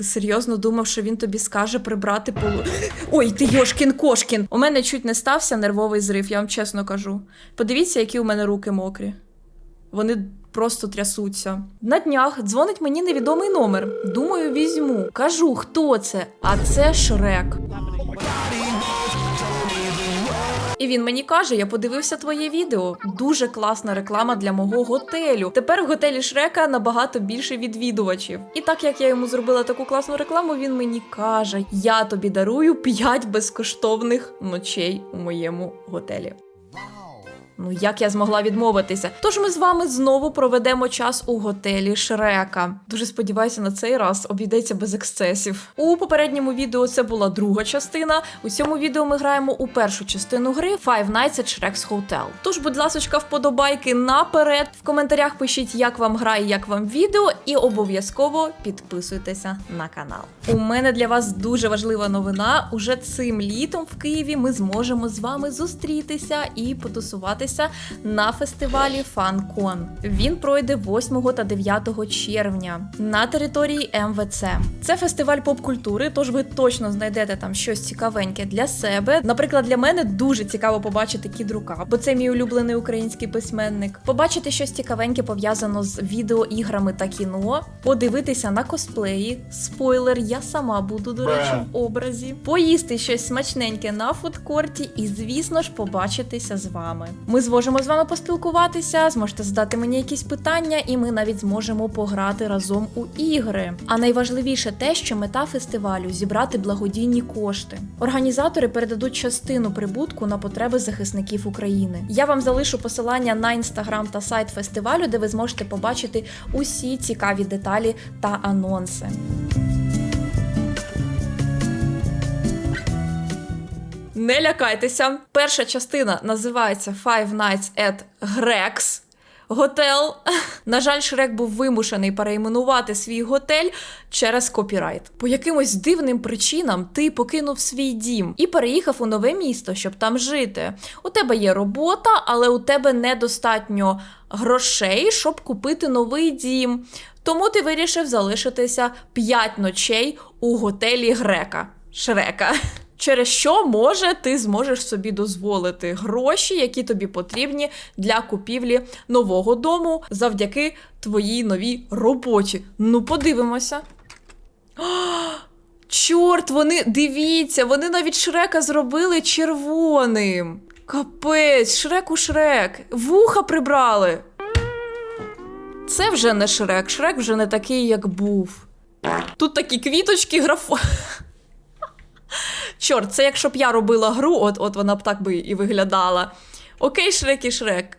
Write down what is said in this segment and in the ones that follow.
Ти серйозно думав, що він тобі скаже прибрати полу. Ой, ти Йошкін Кошкін! У мене чуть не стався нервовий зрив, я вам чесно кажу. Подивіться, які у мене руки мокрі. Вони просто трясуться. На днях дзвонить мені невідомий номер. Думаю, візьму. Кажу, хто це? А це Шрек. І він мені каже: я подивився твоє відео. Дуже класна реклама для мого готелю. Тепер в готелі Шрека набагато більше відвідувачів. І так як я йому зробила таку класну рекламу, він мені каже: Я тобі дарую 5 безкоштовних ночей у моєму готелі. Ну як я змогла відмовитися? Тож ми з вами знову проведемо час у готелі Шрека. Дуже сподіваюся, на цей раз обійдеться без ексцесів. У попередньому відео це була друга частина. У цьому відео ми граємо у першу частину гри Five Nights at Shrek's Hotel. Тож, будь ласочка, вподобайки наперед. В коментарях пишіть, як вам гра і як вам відео, і обов'язково підписуйтеся на канал. У мене для вас дуже важлива новина. Уже цим літом в Києві ми зможемо з вами зустрітися і потусуватися на фестивалі FanCon. Він пройде 8 та 9 червня на території МВЦ. Це фестиваль поп-культури, тож ви точно знайдете там щось цікавеньке для себе. Наприклад, для мене дуже цікаво побачити Кід Рука, бо це мій улюблений український письменник. Побачити щось цікавеньке пов'язано з відеоіграми та кіно, подивитися на косплеї. Спойлер, я сама буду, до речі, в образі. Поїсти щось смачненьке на фудкорті і, звісно ж, побачитися з вами. Ми зможемо з вами поспілкуватися, зможете задати мені якісь питання, і ми навіть зможемо пограти разом у ігри. А найважливіше те, що мета фестивалю зібрати благодійні кошти. Організатори передадуть частину прибутку на потреби захисників України. Я вам залишу посилання на інстаграм та сайт фестивалю, де ви зможете побачити усі цікаві деталі та анонси. Не лякайтеся. Перша частина називається Five Nights at Greg's Готел. На жаль, Шрек був вимушений перейменувати свій готель через копірайт. По якимось дивним причинам ти покинув свій дім і переїхав у нове місто, щоб там жити. У тебе є робота, але у тебе недостатньо грошей, щоб купити новий дім. Тому ти вирішив залишитися 5 ночей у готелі Грека. Шрека. Через що може ти зможеш собі дозволити гроші, які тобі потрібні для купівлі нового дому завдяки твоїй новій роботі. Ну, подивимося. Чорт, вони дивіться, вони навіть шрека зробили червоним. Капець, шрек у шрек. Вуха прибрали. Це вже не шрек. Шрек вже не такий, як був. Тут такі квіточки графо. Чорт, це якщо б я робила гру, от от вона б так би і виглядала. Окей, Шрек і Шрек,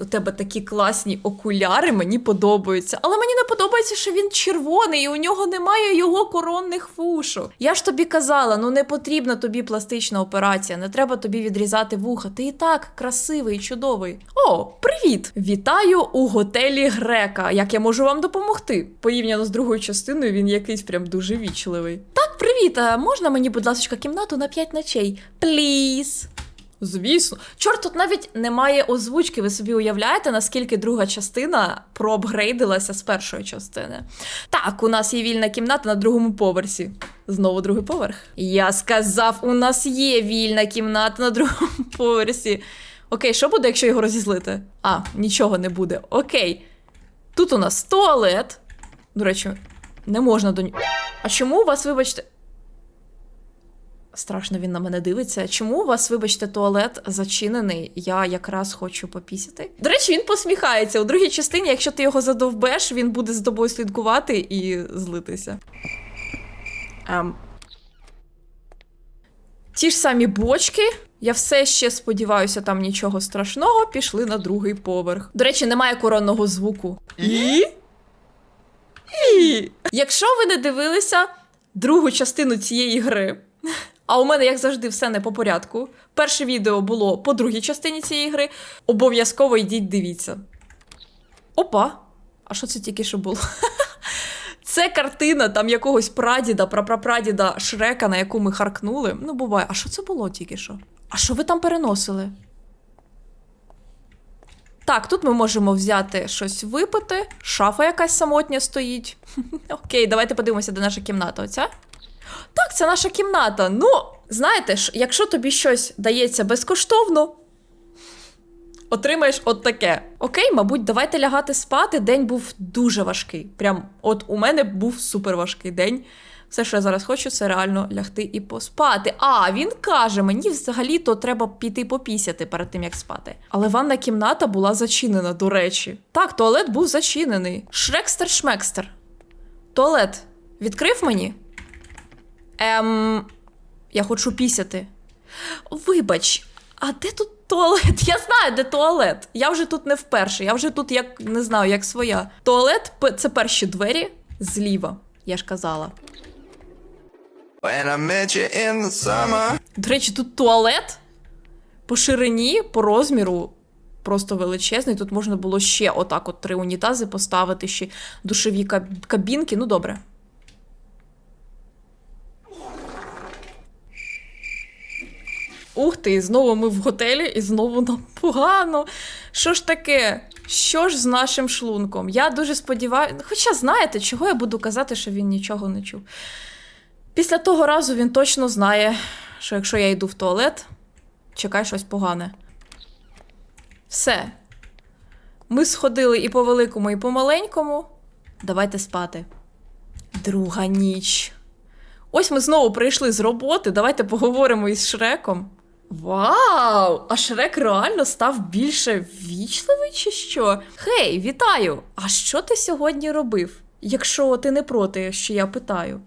у тебе такі класні окуляри, мені подобаються. Але мені не подобається, що він червоний і у нього немає його коронних фушок. Я ж тобі казала, ну не потрібна тобі пластична операція, не треба тобі відрізати вуха. Ти і так красивий чудовий. О, привіт! Вітаю у готелі Грека. Як я можу вам допомогти? Порівняно з другою частиною, він якийсь прям дуже вічливий. Так, привіт! А можна мені, будь ласка, кімнату на 5 ночей? Пліз. Звісно, чорт, тут навіть немає озвучки. Ви собі уявляєте, наскільки друга частина проапгрейдилася з першої частини. Так, у нас є вільна кімната на другому поверсі. Знову другий поверх. Я сказав, у нас є вільна кімната на другому поверсі. Окей, що буде, якщо його розізлити? А, нічого не буде. Окей. Тут у нас туалет. До речі, не можна до нього. А чому у вас, вибачте. Страшно він на мене дивиться. Чому у вас, вибачте, туалет зачинений? Я якраз хочу попісяти. До речі, він посміхається. У другій частині, якщо ти його задовбеш, він буде з тобою слідкувати і злитися. Ем. Ті ж самі бочки. Я все ще сподіваюся, там нічого страшного. Пішли на другий поверх. До речі, немає коронного звуку. І? Якщо ви не дивилися другу частину цієї гри, а у мене, як завжди, все не по порядку. Перше відео було по другій частині цієї гри. Обов'язково йдіть дивіться. Опа! А що це тільки що було? Це картина там якогось прадіда, прапрапрадіда Шрека, на яку ми харкнули. Ну, буває, а що це було тільки що? А що ви там переносили? Так, тут ми можемо взяти щось випити. Шафа якась самотня стоїть. Окей, давайте подивимося, де наша кімната. Оця? Так, це наша кімната. Ну, знаєте ж, якщо тобі щось дається безкоштовно, отримаєш от таке. Окей, мабуть, давайте лягати спати. День був дуже важкий. Прям от у мене був супер важкий день. Все, що я зараз хочу, це реально лягти і поспати. А він каже, мені взагалі-то треба піти попісяти перед тим, як спати. Але ванна кімната була зачинена, до речі. Так, туалет був зачинений. Шрекстер шмекстер. Туалет відкрив мені? Ем, я хочу пісяти. Вибач, а де тут туалет? Я знаю, де туалет. Я вже тут не вперше, я вже тут як не знаю, як своя. Туалет це перші двері зліва, я ж казала. When I met you in the summer. До речі, тут туалет по ширині, по розміру. Просто величезний. Тут можна було ще отак от три унітази поставити, ще душові кабінки. Ну, добре. Ух ти, знову ми в готелі і знову нам погано. Що ж таке? Що ж з нашим шлунком? Я дуже сподіваюся. Хоча знаєте, чого я буду казати, що він нічого не чув. Після того разу він точно знає, що якщо я йду в туалет, чекай щось погане. Все. Ми сходили і по великому, і по маленькому. Давайте спати. Друга ніч. Ось ми знову прийшли з роботи. Давайте поговоримо із Шреком. Вау! А Шрек реально став більше ввічливий чи що? Хей, вітаю! А що ти сьогодні робив? Якщо ти не проти, що я питаю.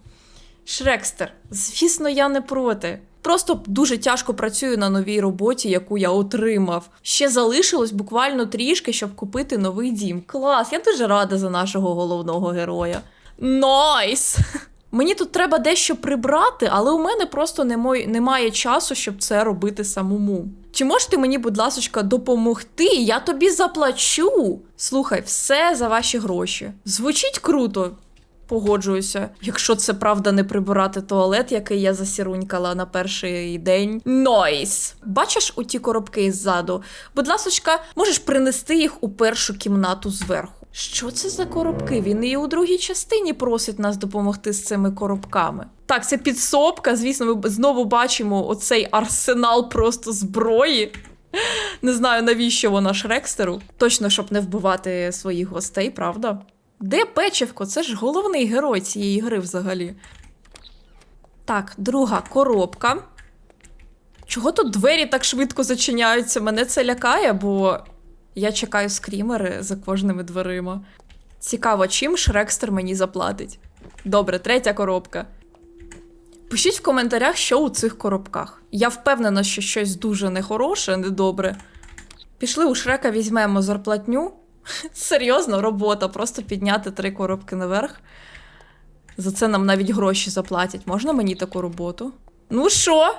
Шрекстер, звісно, я не проти. Просто дуже тяжко працюю на новій роботі, яку я отримав. Ще залишилось буквально трішки, щоб купити новий дім. Клас, я дуже рада за нашого головного героя. Найс! Мені тут треба дещо прибрати, але у мене просто немає часу, щоб це робити самому. Чи можете мені, будь ласочка, допомогти? Я тобі заплачу. Слухай, все за ваші гроші. Звучить круто. Погоджуюся, якщо це правда не прибирати туалет, який я засірунькала на перший день. Нойс! Бачиш у ті коробки ззаду? Будь ласочка, можеш принести їх у першу кімнату зверху. Що це за коробки? Він і у другій частині просить нас допомогти з цими коробками. Так, це підсобка. Звісно, ми знову бачимо оцей арсенал просто зброї. Не знаю, навіщо вона Шрекстеру. Точно, щоб не вбивати своїх гостей, правда? Де Печевко? Це ж головний герой цієї гри взагалі. Так, друга коробка. Чого тут двері так швидко зачиняються? Мене це лякає, бо я чекаю скрімери за кожними дверима. Цікаво, чим Шрекстер мені заплатить. Добре, третя коробка. Пишіть в коментарях, що у цих коробках. Я впевнена, що щось дуже нехороше, недобре. Пішли у Шрека, візьмемо зарплатню. Серйозно, робота, просто підняти три коробки наверх. За це нам навіть гроші заплатять. Можна мені таку роботу? Ну що?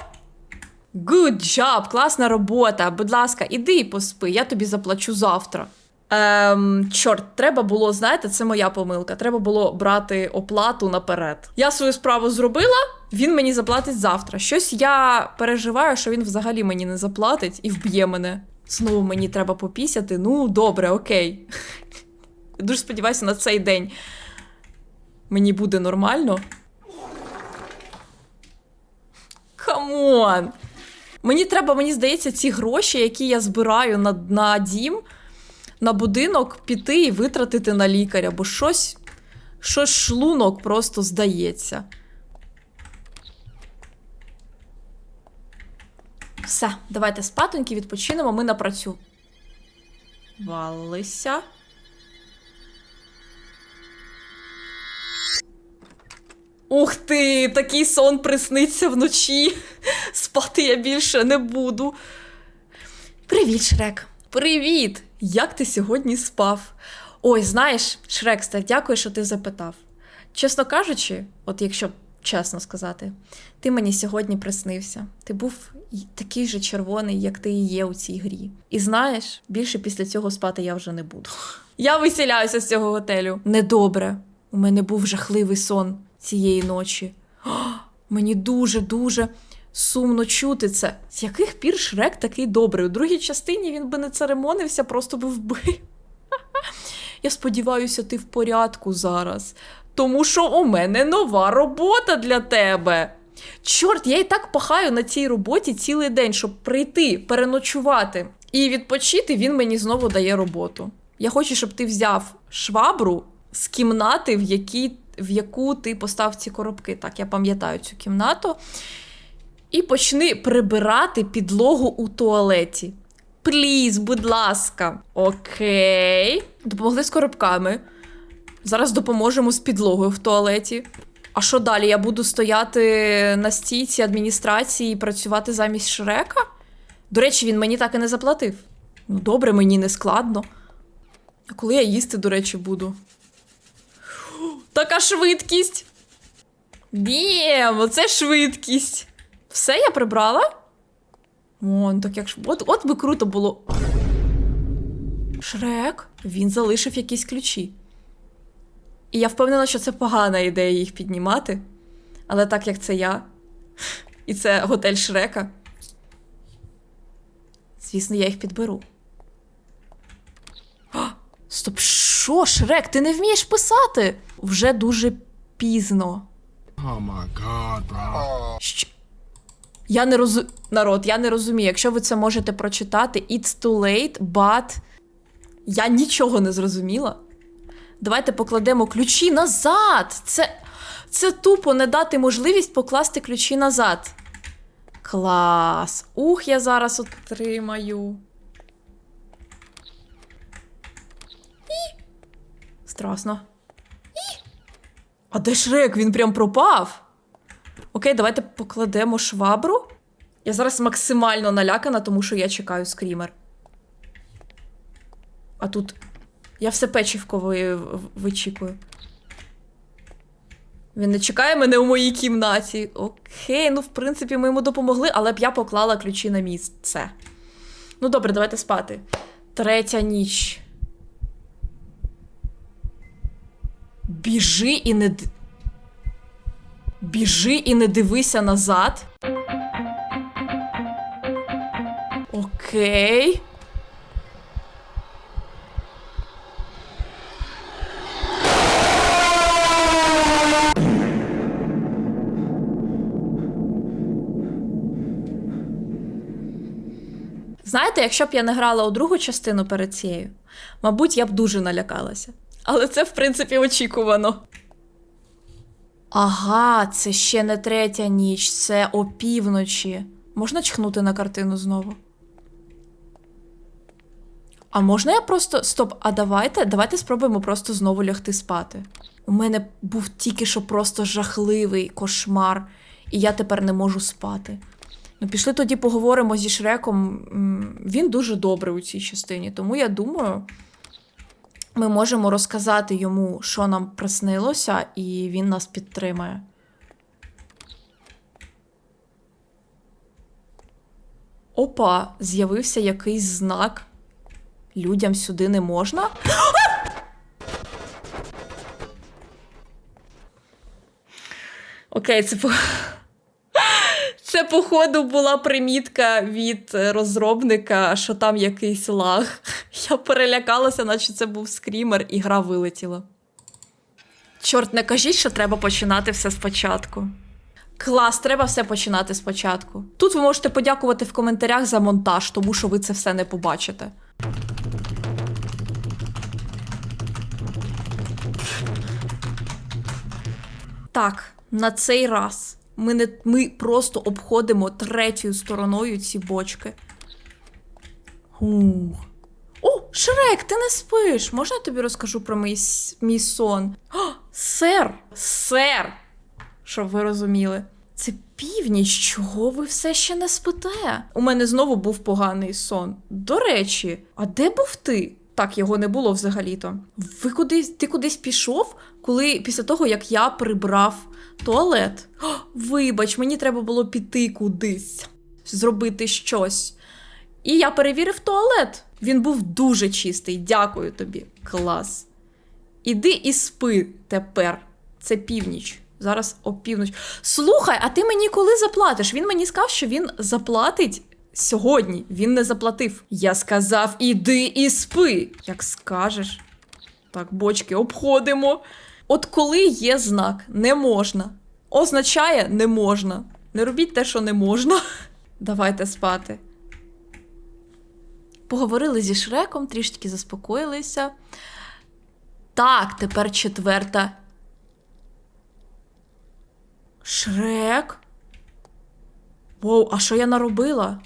Good job, класна робота. Будь ласка, іди і поспи, я тобі заплачу завтра. Ем, чорт, треба було, знаєте, це моя помилка. Треба було брати оплату наперед. Я свою справу зробила, він мені заплатить завтра. Щось я переживаю, що він взагалі мені не заплатить і вб'є мене. Знову мені треба попісяти. Ну, добре, окей. Дуже сподіваюся, на цей день мені буде нормально. Камон! Мені треба, мені здається, ці гроші, які я збираю на, на дім, на будинок, піти і витратити на лікаря, бо щось, щось шлунок просто здається. Все, давайте спатоньки відпочинемо, ми напрацю. Валися. Ух ти, такий сон присниться вночі. Спати я більше не буду. Привіт, Шрек. Привіт! Як ти сьогодні спав? Ой, знаєш, Шрекстер, дякую, що ти запитав. Чесно кажучи, от якщо чесно сказати, ти мені сьогодні приснився. Ти був такий же червоний, як ти і є у цій грі. І знаєш, більше після цього спати я вже не буду. Я виселяюся з цього готелю. Недобре. У мене був жахливий сон цієї ночі. О, мені дуже, дуже, Сумно чути це. З яких пір Шрек такий добрий? У другій частині він би не церемонився, просто би вбив. Я сподіваюся, ти в порядку зараз. Тому що у мене нова робота для тебе. Чорт, я і так пахаю на цій роботі цілий день, щоб прийти, переночувати і відпочити, він мені знову дає роботу. Я хочу, щоб ти взяв швабру з кімнати, в, якій, в яку ти постав ці коробки. Так, я пам'ятаю цю кімнату. І почни прибирати підлогу у туалеті. Пліз, будь ласка. Окей. Допомогли з коробками. Зараз допоможемо з підлогою в туалеті. А що далі? Я буду стояти на стійці адміністрації і працювати замість Шрека? До речі, він мені так і не заплатив. Ну, добре, мені не складно. А коли я їсти, до речі, буду? Така швидкість! Дєм, оце швидкість. Все я прибрала? Вон, так як. От, от би круто було. Шрек, він залишив якісь ключі. І я впевнена, що це погана ідея їх піднімати. Але так як це я, і це готель Шрека. Звісно, я їх підберу. А, стоп, що, Шрек, ти не вмієш писати? Вже дуже пізно. Oh my god, bro. Що? Я не розумію. Народ, я не розумію. Якщо ви це можете прочитати, it's too late, but я нічого не зрозуміла. Давайте покладемо ключі назад. Це, це тупо не дати можливість покласти ключі назад. Клас. Ух, я зараз отримаю. І. Страшно. І. А де Шрек? Він прям пропав. Окей, давайте покладемо швабру. Я зараз максимально налякана, тому що я чекаю скрімер. А тут. Я все печівко ви... вичікую. Він не чекає мене у моїй кімнаті. Окей, ну в принципі, ми йому допомогли, але б я поклала ключі на місце. Ну добре, давайте спати. Третя ніч. Біжи і не. Біжи і не дивися назад. Окей. Знаєте, якщо б я не грала у другу частину перед цією, мабуть, я б дуже налякалася. Але це, в принципі, очікувано. Ага, це ще не третя ніч, це опівночі. Можна чхнути на картину знову? А можна я просто. Стоп, а давайте, давайте спробуємо просто знову лягти спати. У мене був тільки що просто жахливий кошмар, і я тепер не можу спати. Ну, пішли тоді поговоримо зі Шреком. Він дуже добрий у цій частині, тому я думаю, ми можемо розказати йому, що нам приснилося, і він нас підтримає. Опа, з'явився якийсь знак. Людям сюди не можна. Окей, це по. Це, походу, була примітка від е, розробника, що там якийсь лаг. Я перелякалася, наче це був скрімер, і гра вилетіла. Чорт, не кажіть, що треба починати все спочатку. Клас, треба все починати спочатку. Тут ви можете подякувати в коментарях за монтаж, тому що ви це все не побачите. Так, на цей раз ми, не, ми просто обходимо третьою стороною ці бочки. Ух. О, Шрек, ти не спиш. Можна я тобі розкажу про мій, мій сон? О, сер! Сер! Щоб ви розуміли. Це північ, чого ви все ще не спите? У мене знову був поганий сон. До речі, а де був ти? Так, його не було взагалі-то. Ви кудись, ти кудись пішов, коли після того, як я прибрав туалет? О, вибач, мені треба було піти кудись, зробити щось. І я перевірив туалет. Він був дуже чистий. Дякую тобі. Клас. Іди і спи тепер. Це північ. Зараз опівночі. Слухай, а ти мені коли заплатиш? Він мені сказав, що він заплатить сьогодні. Він не заплатив. Я сказав, іди і спи. Як скажеш. Так, бочки обходимо. От коли є знак не можна, означає не можна. Не робіть те, що не можна. Давайте спати. Поговорили зі Шреком, трішки заспокоїлися. Так, тепер четверта. Шрек? Воу, а що я наробила?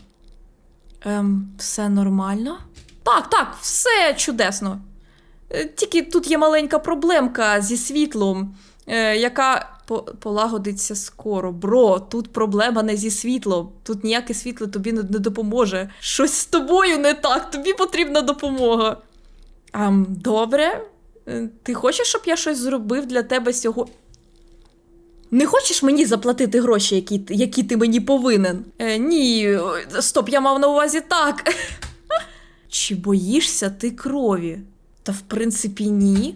Ем, все нормально? Так, так, все чудесно. Е, Тільки тут є маленька проблемка зі світлом, е, яка по- полагодиться скоро. Бро, тут проблема не зі світлом. Тут ніяке світло тобі не, не допоможе. Щось з тобою не так, тобі потрібна допомога. Ам, добре. Е, Ти хочеш, щоб я щось зробив для тебе сьогодні? Не хочеш мені заплатити гроші, які, які ти мені повинен? Е, ні, стоп, я мав на увазі так. Чи боїшся ти крові? Та в принципі, ні.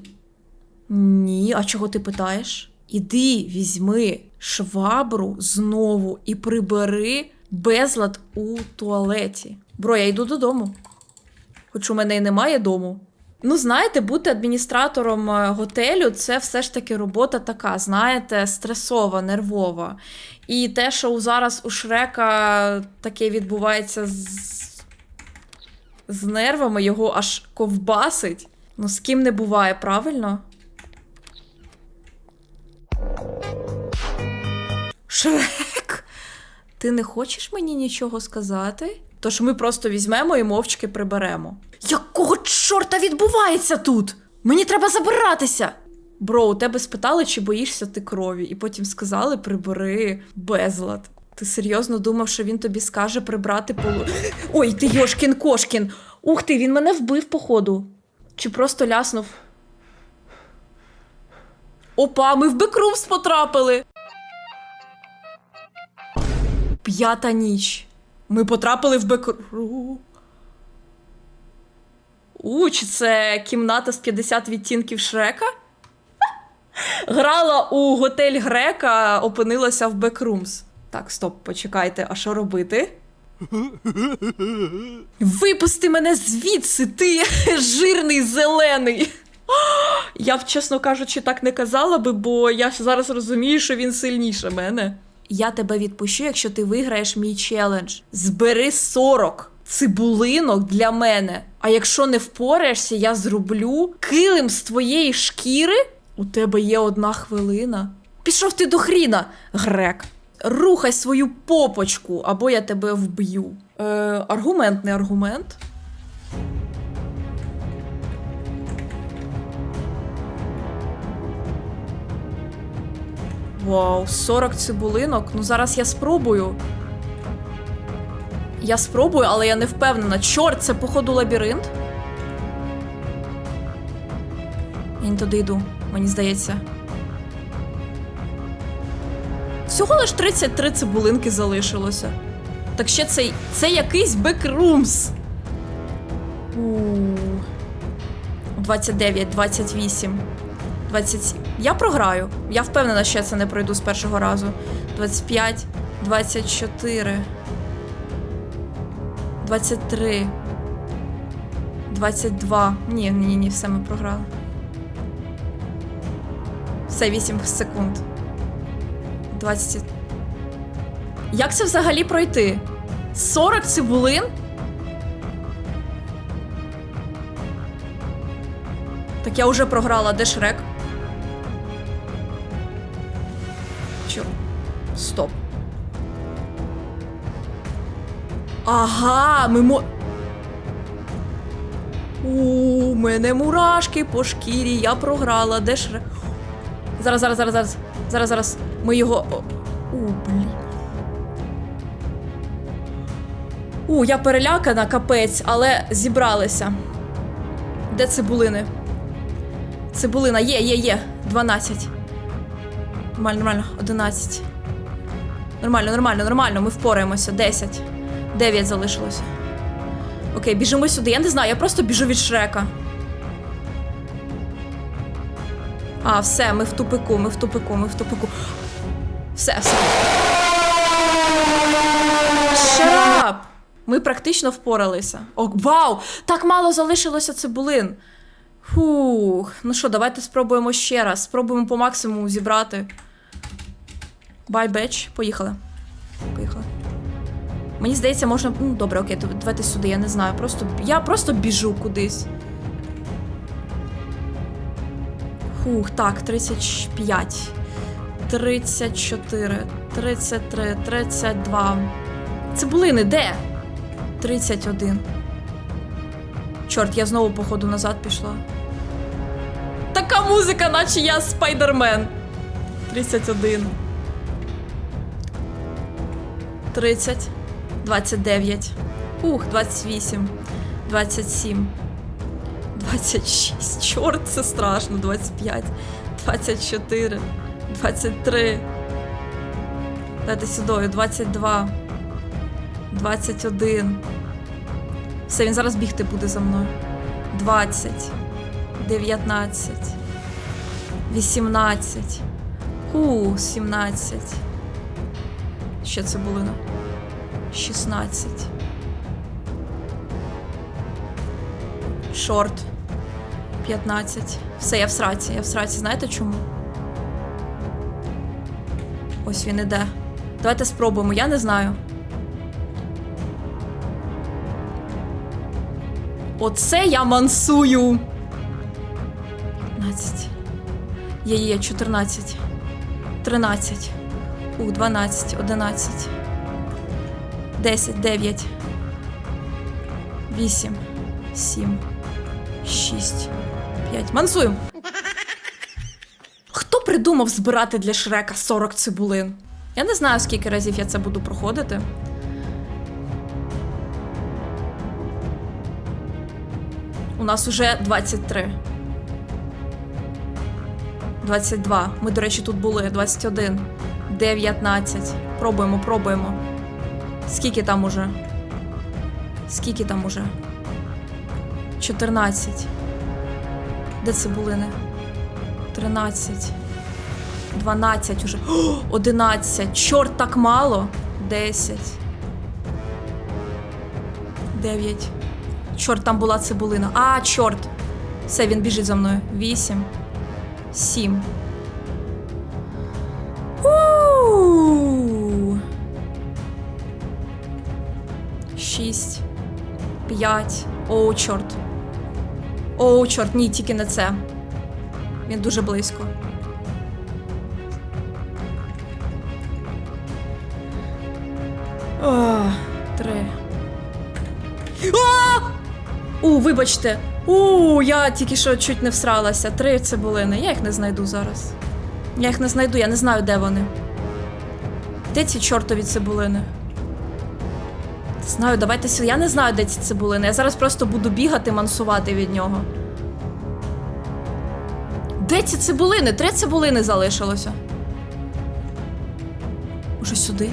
Ні, а чого ти питаєш? Іди, візьми швабру знову і прибери безлад у туалеті. Бро, я йду додому. Хоч у мене і немає дому. Ну, знаєте, бути адміністратором е, готелю це все ж таки робота така, знаєте, стресова, нервова. І те, що зараз у Шрека таке відбувається з, з нервами, його аж ковбасить. Ну, з ким не буває, правильно? Шрек, ти не хочеш мені нічого сказати? Тож ми просто візьмемо і мовчки приберемо. Якого чорта відбувається тут? Мені треба забиратися. Бро, у тебе спитали, чи боїшся ти крові, і потім сказали прибери безлад. Ти серйозно думав, що він тобі скаже прибрати полу. Ой, ти Йошкін Кошкін! Ух ти, він мене вбив, походу. Чи просто ляснув? Опа, ми в бекрумс потрапили. П'ята ніч. Ми потрапили в бекру. У, чи це кімната з 50 відтінків Шрека? Грала у готель Грека, опинилася в Бекрумс. Так, стоп, почекайте, а що робити? Випусти мене звідси, ти жирний зелений. Я б, чесно кажучи, так не казала би, бо я зараз розумію, що він сильніше мене. Я тебе відпущу, якщо ти виграєш мій челендж. Збери 40 цибулинок для мене. А якщо не впораєшся, я зроблю килим з твоєї шкіри. У тебе є одна хвилина. Пішов ти до хріна, грек. Рухай свою попочку, або я тебе вб'ю. Е, аргумент, не аргумент. Вау, 40 цибулинок. Ну зараз я спробую. Я спробую, але я не впевнена. Чорт, це походу лабіринт. Я не туди йду, мені здається. Всього лиш 33 цибулинки залишилося. Так ще цей. Це якийсь бекрумс. У 29, 28. 27. Я програю. Я впевнена, що я це не пройду з першого разу. 25, 24. 23. 22. Ні, ні, ні, все ми програли. Все 8 секунд. 20. Як це взагалі пройти? 40 цибулин? Так я вже програла, де Шрек? Ага, ми мо. У мене мурашки по шкірі, я програла. Де Шрек? Зараз, зараз, зараз, зараз. Зараз, зараз. Ми його. У, блін. У, я перелякана, капець, але зібралися. Де цибулини? Цибулина, є, є, є. 12. Нормально, нормально. 11. Нормально, нормально, нормально. Ми впораємося. 10. 9 залишилося. Окей, біжимо сюди. Я не знаю, я просто біжу від Шрека. А, все, ми в тупику, ми в тупику, ми в тупику. Все, все. Шарап! Ми практично впоралися. О, вау! Так мало залишилося цибулин. Фух. Ну що, давайте спробуємо ще раз. Спробуємо по максимуму зібрати. Бай, беч. Поїхали. Поїхали. Мені здається, можна. Ну, добре, окей, давайте сюди, я не знаю. Просто я просто біжу кудись. Фух, так, 35. 34, 33, 32. Цибулини, де? 31. Чорт, я знову, походу, назад пішла. Така музика, наче я спайдермен. 31. 30. 29. Ух, 28. 27. 26. Чорт, це страшно. 25. 24. 23. Дайте сюди. 22. 21. Все, він зараз бігти буде за мною. 20. 19. 18. Ху, 17. Ще це було. 16. Шорт. 15. Все, я в сраці. Я в сраці. Знаєте чому? Ось він іде. Давайте спробуємо. Я не знаю. Оце я мансую. 15. Є, є, 14. 13. Ух, 12, 11. 10, 9. 8, 7, 6, 5. Мансуємо. Хто придумав збирати для Шрека 40 цибулин? Я не знаю, скільки разів я це буду проходити. У нас уже 23. 22. Ми, до речі, тут були. 21. 19. Пробуємо, пробуємо. Скільки там уже? Скільки там уже? 14. Де цибулини? 13. 12 уже. О, 11. Чорт, так мало. 10. 9. Чорт, там була цибулина. А, чорт. Все, він біжить за мною. 8. 7. 6. 5. Оу, чорт. Оу, чорт, ні, тільки не це. Він дуже близько. О, три. А! У, вибачте. У, я тільки що чуть не всралася. Три цибулини. Я їх не знайду зараз. Я їх не знайду, я не знаю, де вони. Де ці чортові цибулини? Знаю, давайте сюди. Я не знаю, де ці цибулини. Я зараз просто буду бігати, мансувати від нього. Де ці цибулини? Три цибулини залишилося. Може сюди?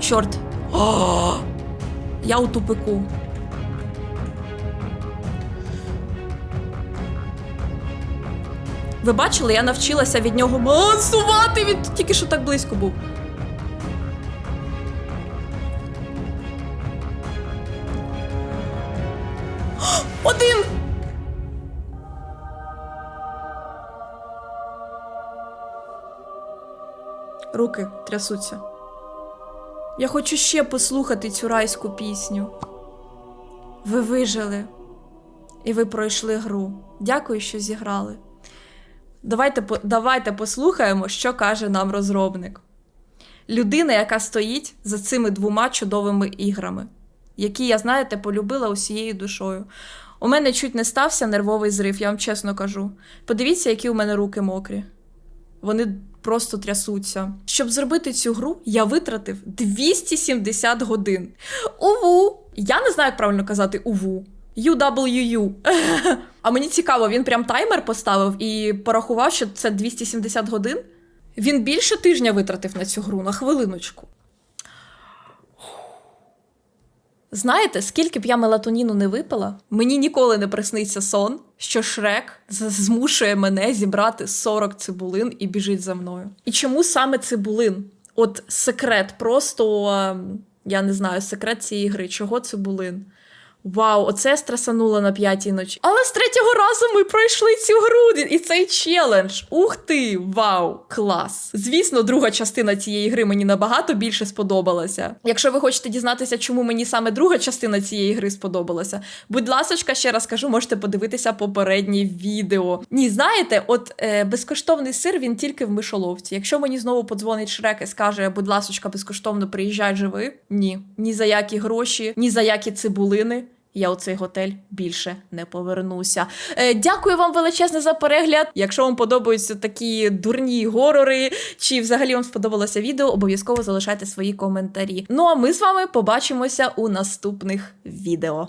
Чорт. Я у тупику. Ви бачили, я навчилася від нього мансувати, він тільки що так близько був. Трясуться. Я хочу ще послухати цю райську пісню. Ви вижили. І ви пройшли гру. Дякую, що зіграли. Давайте, давайте послухаємо, що каже нам розробник. Людина, яка стоїть за цими двома чудовими іграми, які я, знаєте, полюбила усією душою. У мене чуть не стався нервовий зрив, я вам чесно кажу. Подивіться, які у мене руки мокрі. Вони просто трясуться. Щоб зробити цю гру, я витратив 270 годин. Уву! Я не знаю, як правильно казати уву. UWU. А мені цікаво, він прям таймер поставив і порахував, що це 270 годин. Він більше тижня витратив на цю гру на хвилиночку. Знаєте, скільки б я мелатоніну не випила, мені ніколи не присниться сон, що Шрек змушує мене зібрати 40 цибулин і біжить за мною. І чому саме цибулин? От секрет, просто ем, я не знаю, секрет цієї гри. Чого цибулин? Вау, оце я стресанула на п'ятій ночі. Але з третього разу ми пройшли цю гру і цей челендж. Ух ти! Вау, клас! Звісно, друга частина цієї гри мені набагато більше сподобалася. Якщо ви хочете дізнатися, чому мені саме друга частина цієї гри сподобалася, будь ласочка, ще раз кажу, можете подивитися попереднє відео. Ні, знаєте, от е, безкоштовний сир він тільки в мишоловці. Якщо мені знову подзвонить Шрек і скаже, будь ласочка, безкоштовно приїжджай живи. Ні, ні за які гроші, ні за які цибулини. Я у цей готель більше не повернуся. Е, дякую вам величезне за перегляд. Якщо вам подобаються такі дурні горори, чи взагалі вам сподобалося відео, обов'язково залишайте свої коментарі. Ну а ми з вами побачимося у наступних відео.